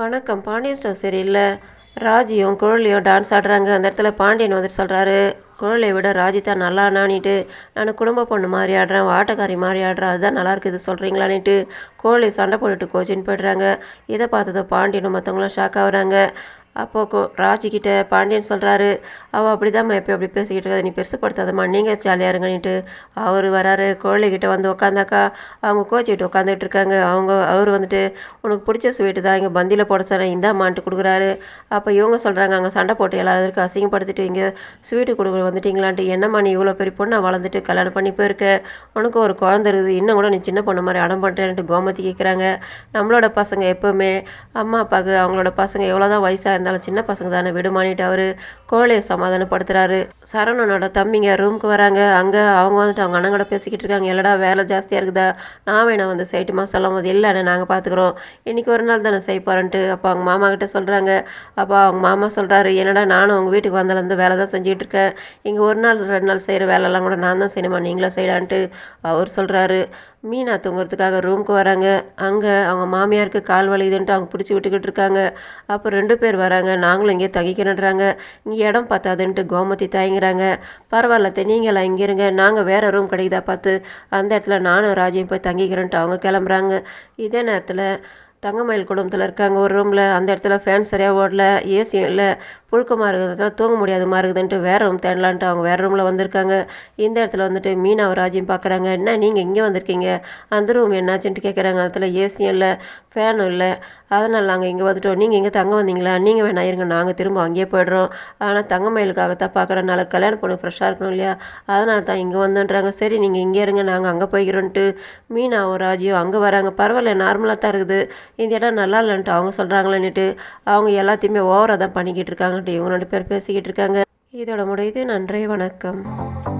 வணக்கம். பாண்டியன் ஸ்டோர் சரியில்லை ராஜியும் குழலியும் டான்ஸ் ஆடுறாங்க. அந்த இடத்துல பாண்டியன் வந்துட்டு சொல்கிறாரு குழலியை விட ராஜி தான் நல்லா நானிட்டு நான் குடும்ப பொண்ணு மாதிரி ஆடுறேன் வாட்டக்காரி மாதிரி ஆடுறேன் அதுதான் நல்லா இருக்குது சொல்கிறீங்களான்ட்டு கோழி சண்டை போட்டுட்டு கோச்சின்னு போய்ட்றாங்க. இதை பார்த்ததோ பாண்டியனும் மற்றவங்களாம் ஷாக் ஆகுறாங்க. அப்போது கோ ராஜிக்கிட்ட பாண்டியன் சொல்கிறாரு அவள் அப்படி தான் எப்போ அப்படி பேசிக்கிட்டு இருக்காது நீ பெருசுப்படுத்தாதம்மா நீங்கள் ஜாலியாக இருங்கன்னுட்டு அவர் வராரு. கோழிக்கிட்ட வந்து உக்காந்தாக்கா அவங்க கோச்சிக்கிட்டு உட்காந்துட்டு இருக்காங்க. அவங்க அவர் வந்துட்டு உனக்கு பிடிச்ச ஸ்வீட்டு தான் இங்கே பந்தியில் போட சொன்னால் இந்தாம்மான்ட்டு கொடுக்குறாரு. அப்போ இவங்க சொல்கிறாங்க அங்கே சண்டை போட்டு எல்லாருக்கும் அசிங்கப்படுத்திட்டு இங்கே ஸ்வீட்டு கொடுக்க வந்துட்டீங்களான்ட்டு என்னம்மா நீ இவ்வளோ பெரிய பொண்ணை வளர்ந்துட்டு கல்யாணம் பண்ணி போயிருக்க? உனக்கு ஒரு குழந்தை இருக்குது இன்னும் கூட நீ சின்ன பொண்ணு மாதிரி அடம் பண்ணுறேன்ட்டு கோமதி கேட்குறாங்க நம்மளோட பசங்க எப்போவுமே அம்மா அப்பாவுக்கு அவங்களோட பசங்க எவ்வளோ தான் வயசாக இருந்தால் இருந்தாலும் சின்ன பசங்க தானே. விடுமானிட்டு அவர் கோழையை சமாதானப்படுத்துறாரு. சரவணனோட தம்பிங்க ரூமுக்கு வராங்க. அங்கே அவங்க வந்துட்டு அவங்க அண்ணங்கூட பேசிக்கிட்டு இருக்காங்க. இல்லடா வேலை ஜாஸ்தியாக இருக்குதா? நான் வேணா வந்து சைட்டுமா சொல்லும் போது இல்லைண்ணே நாங்கள் பார்த்துக்குறோம் இன்றைக்கி ஒரு நாள் தானே செய்ய அப்போ அவங்க மாமா கிட்டே சொல்கிறாங்க அப்போ அவங்க மாமா சொல்கிறாரு என்னடா நானும் அவங்க வீட்டுக்கு வந்தாலேருந்து வேலை தான் செஞ்சுட்டு இருக்கேன். இங்கே ஒரு நாள் ரெண்டு நாள் செய்கிற வேலைலாம் கூட நான் தான் செய்யணுமா? நீங்களும் செய்யலான்ட்டு அவர் சொல்கிறாரு மீனா தூங்குறதுக்காக ரூமுக்கு வராங்க. அங்கே அவங்க மாமியாருக்கு கால் வலையுதுன்ட்டு அவங்க பிடிச்சி விட்டுக்கிட்டு இருக்காங்க. அப்போ ரெண்டு பேர் வராங்க. நாங்களும் இங்கே தங்கிக்கிறேன்றாங்க இங்கே இடம் பார்த்தாதுன்ட்டு கோமதி தயங்குறாங்க. பரவாயில்ல அத்தை, நீங்களாம் இங்கே இருங்க. நாங்கள் வேறு ரூம் கிடைக்குதா பார்த்து அந்த இடத்துல நானும் ராஜையும் போய் தங்கிக்கிறேன்ட்டு அவங்க கிளம்புறாங்க. இதே நேரத்தில் தங்கமயில் குடும்பத்தில் இருக்காங்க ஒரு ரூமில் அந்த இடத்துல ஃபேன் சரியாக ஓடல ஏசியும் இல்லை. புழுக்கமாக இருக்கிறதுனால தூங்க முடியாதமா இருக்குதுன்ட்டு வேறு ரூம் தேடலான்ட்டு அவங்க வேறு ரூமில் வந்திருக்காங்க. இந்த இடத்துல வந்துட்டு மீனாவை ராஜியும் பார்க்குறாங்க என்ன நீங்கள் இங்கே வந்திருக்கீங்க? அந்த ரூம் என்னாச்சுன்ட்டு கேட்குறாங்க அந்த இடத்துல ஏசியும் இல்லை ஃபேனும் இல்லை. அதனால் நாங்கள் இங்கே வந்துட்டோம். நீங்கள் இங்கே தங்க வந்தீங்களா? நீங்கள் வேணா இருங்க. நாங்கள் திரும்ப அங்கேயே போய்டுறோம். ஆனால் தங்க மயிலுக்காக தான் பார்க்குறனால கல்யாணம் பொண்ணு ஃப்ரெஷ்ஷாக இருக்கணும் இல்லையா? அதனால தான் இங்கே வந்தோன்றாங்க. சரி நீங்கள் இங்கே இருங்க. நாங்கள் அங்கே போய்க்கிறோன்ட்டு மீனாவும் ராஜியும் அங்கே வராங்க. பரவாயில்ல நார்மலாக தான் இருக்குது. இந்த இடம் நல்லா இல்லைன்ட்டு அவங்க சொல்கிறாங்களேன்னுட்டு அவங்க எல்லாத்தையுமே ஓவராக தான் பண்ணிக்கிட்டு இருக்காங்க. இவங்க ரெண்டு பேர் பேசிக்கிட்டு இருக்காங்க. இதோட முடியுது நன்றி வணக்கம்.